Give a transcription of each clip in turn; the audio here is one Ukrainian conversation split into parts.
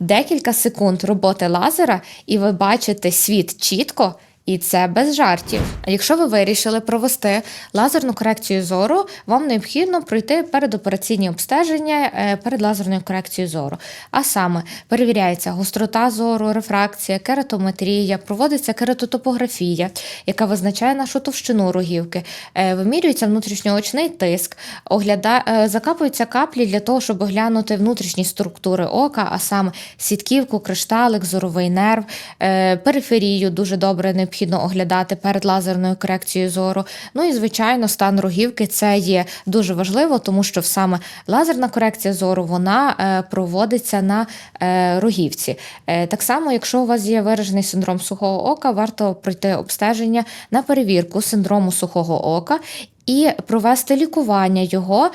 Декілька секунд роботи лазера, і ви бачите світ чітко. І це без жартів. Якщо ви вирішили провести лазерну корекцію зору, вам необхідно пройти передопераційні обстеження е, перед лазерною корекцією зору. А саме перевіряється гострота зору, рефракція, кератометрія, проводиться кератотопографія, яка визначає нашу товщину рогівки, е, вимірюється внутрішньоочний тиск, огляда... е, закапуються каплі для того, щоб оглянути внутрішні структури ока, а саме сітківку, кришталик, зоровий нерв, периферію дуже добре необхідно оглядати перед лазерною корекцією зору. Ну і звичайно, стан рогівки це є дуже важливо, тому що саме лазерна корекція зору вона е, проводиться на е, рогівці. Е, Так само, якщо у вас є виражений синдром сухого ока, варто пройти обстеження на перевірку синдрому сухого ока. І провести лікування його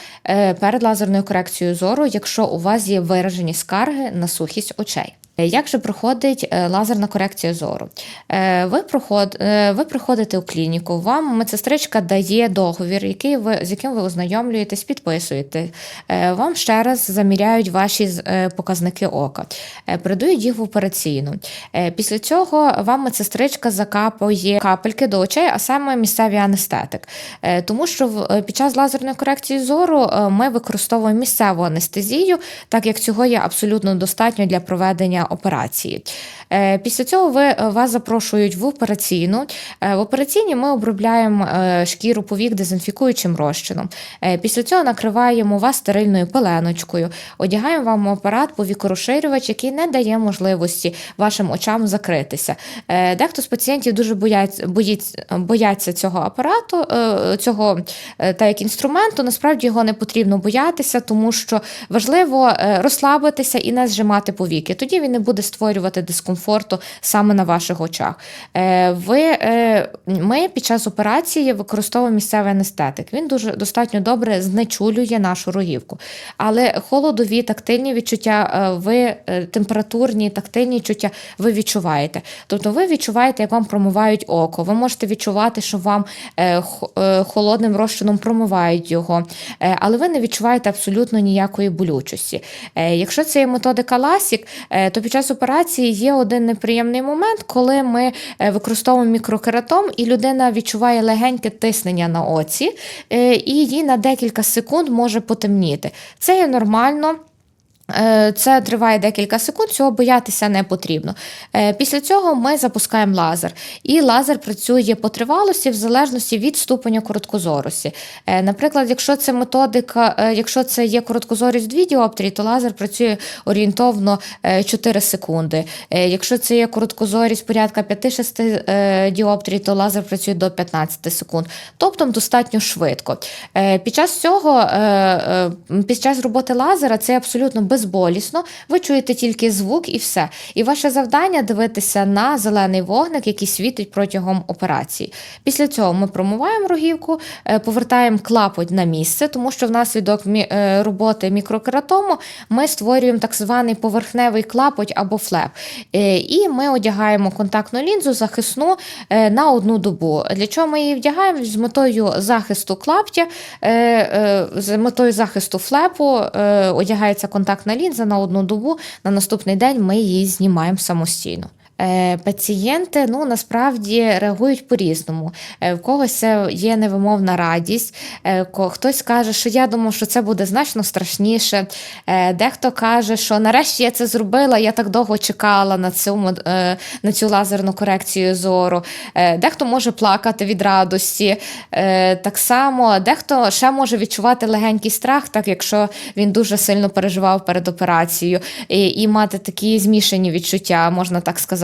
перед лазерною корекцією зору, якщо у вас є виражені скарги на сухість очей. Е, Як же проходить е, лазерна корекція зору? Е, Ви, проход, ви приходите у клініку, вам медсестричка дає договір, який ви, з яким ви ознайомлюєтесь, підписуєте. Вам ще раз заміряють ваші показники ока, передають їх в операційну. Після цього вам медсестричка закапує капельки до очей, а саме місцевий анестетик. Тому що під час лазерної корекції зору ми використовуємо місцеву анестезію, так як цього є абсолютно достатньо для проведення операції. Е, Після цього ви, е, вас запрошують в операційну. Е, В операційній ми обробляємо шкіру повік дезінфікуючим розчином. Після цього накриваємо вас стерильною пеленочкою, одягаємо вам апарат повікорозширювач, який не дає можливості вашим очам закритися. Дехто з пацієнтів дуже бояться, бояться цього апарату, цього та як інструменту. Насправді його не потрібно боятися, тому що важливо розслабитися і не зжимати повіки. Тоді він не буде створювати дискомфорту саме на ваших очах. Е, Ви, е, ми під час операції використовуємо місцевий анестетик. Він дуже достатньо добре знечулює нашу рогівку. Але холодові тактильні відчуття, е, ви температурні тактильні відчуття ви відчуваєте. Тобто ви відчуваєте, як вам промивають око. Ви можете відчувати, що вам холодним розчином промивають його, але ви не відчуваєте абсолютно ніякої болючості. Якщо це є методика е, то під час операції є один неприємний момент, коли ми е, використовуємо мікрокератом, і людина відчуває легеньке тиснення на оці, е, і їй на декілька секунд може потемніти. Це є нормально. Е, Це триває декілька секунд, цього боятися не потрібно. Е, Після цього ми запускаємо лазер, і лазер працює по тривалості в залежності від ступеня короткозорості. Е, Наприклад, якщо це методика, якщо це є короткозорість 2 діоптрії, то лазер працює орієнтовно е, 4 секунди. Якщо це є короткозорість порядка 5-6 е, діоптрій, то лазер працює до 15 секунд. Тобто достатньо швидко. Під час цього, під час роботи лазера, це абсолютно безболісно. Ви чуєте тільки звук і все. І ваше завдання дивитися на зелений вогник, який світить протягом операції. Після цього ми промиваємо рогівку, е, повертаємо клапоть на місце, тому що внаслідок е, роботи мікрокератому ми створюємо так званий поверхневий клапоть або флеп. Е, І ми одягаємо контактну лінзу захисну на одну добу. Для чого ми її вдягаємо? З метою захисту клаптя, з метою захисту флепу одягається контактна лінза на одну добу. На наступний день ми її знімаємо самостійно. Е, Пацієнти ну насправді реагують по-різному. Е, В когось є невимовна радість, е, хтось каже, що я думав, що це буде значно страшніше. Дехто каже, що нарешті я це зробила, я так довго чекала на цю, на цю лазерну корекцію зору. Дехто може плакати від радості. Так само дехто ще може відчувати легенький страх, так якщо він дуже сильно переживав перед операцією, і, і мати такі змішані відчуття, можна так сказати.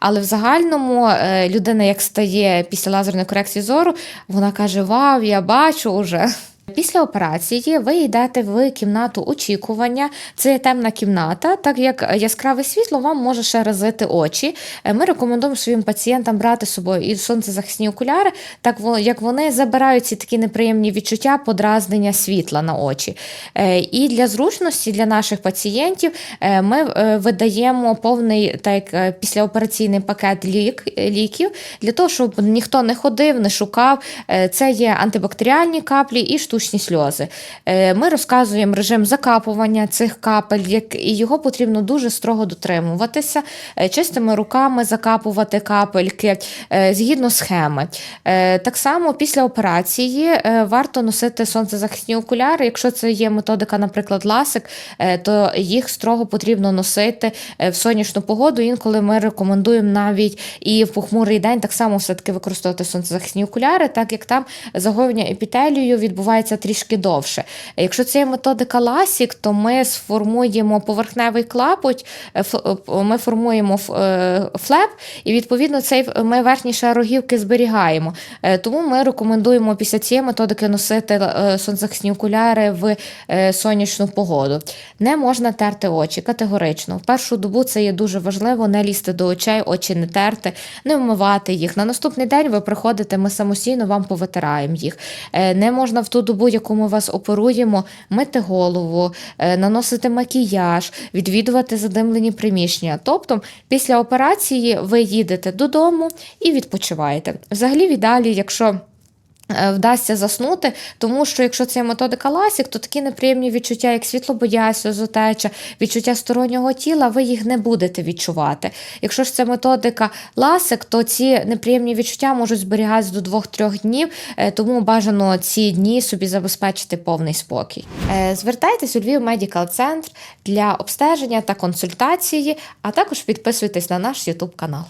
Але в загальному е, людина, як стає після лазерної корекції зору, вона каже: Вау, я бачу уже. Після операції ви йдете в кімнату очікування. Це темна кімната, так як яскраве світло вам може ще разити очі. Е, Ми рекомендуємо своїм пацієнтам брати з собою і сонцезахисні окуляри, так як вони забирають ці такі неприємні відчуття подразнення світла на очі. Е, І для зручності для наших пацієнтів е, ми видаємо повний так, як, післяопераційний пакет лік, ліків для того, щоб ніхто не ходив, не шукав. Це є антибактеріальні каплі і штучні штучні сльози. Е, Ми розказуємо режим закапування цих капель, і його потрібно дуже строго дотримуватися, е, чистими руками закапувати капельки е, згідно схеми. Так само після операції варто носити сонцезахисні окуляри. Якщо це є методика, наприклад, ласик, то їх строго потрібно носити в сонячну погоду. Інколи ми рекомендуємо навіть і в похмурий день так само все-таки використовувати сонцезахисні окуляри, так як там загоєння епітелію відбувається трішки довше. Якщо це є методика ласік, то ми сформуємо поверхневий клапоть, е, е, ми формуємо е, флеп, і відповідно цей ми верхній шар рогівки зберігаємо. Тому ми рекомендуємо після цієї методики носити сонцезахисні окуляри в сонячну погоду. Не можна терти очі категорично. В першу добу це є дуже важливо, не лізти до очей, очі не терти, не вмивати їх. На наступний день ви приходите, ми самостійно вам повитираємо їх. Не можна в ту добу, ми вас оперуємо, мити голову, е, наносити макіяж, відвідувати задимлені приміщення. Тобто, після операції ви їдете додому і відпочиваєте. Взагалі, в ідеалі, якщо Вдасться заснути, тому що якщо це методика ласік, то такі неприємні відчуття, як світлобоязнь, сльозотеча, відчуття стороннього тіла, ви їх не будете відчувати. Якщо ж це методика ласик, то ці неприємні відчуття можуть зберігатися до 2-3 днів, е, тому бажано ці дні собі забезпечити повний спокій. Е, Звертайтесь у Львів Медікал Центр для обстеження та консультації, а також підписуйтесь на наш YouTube канал.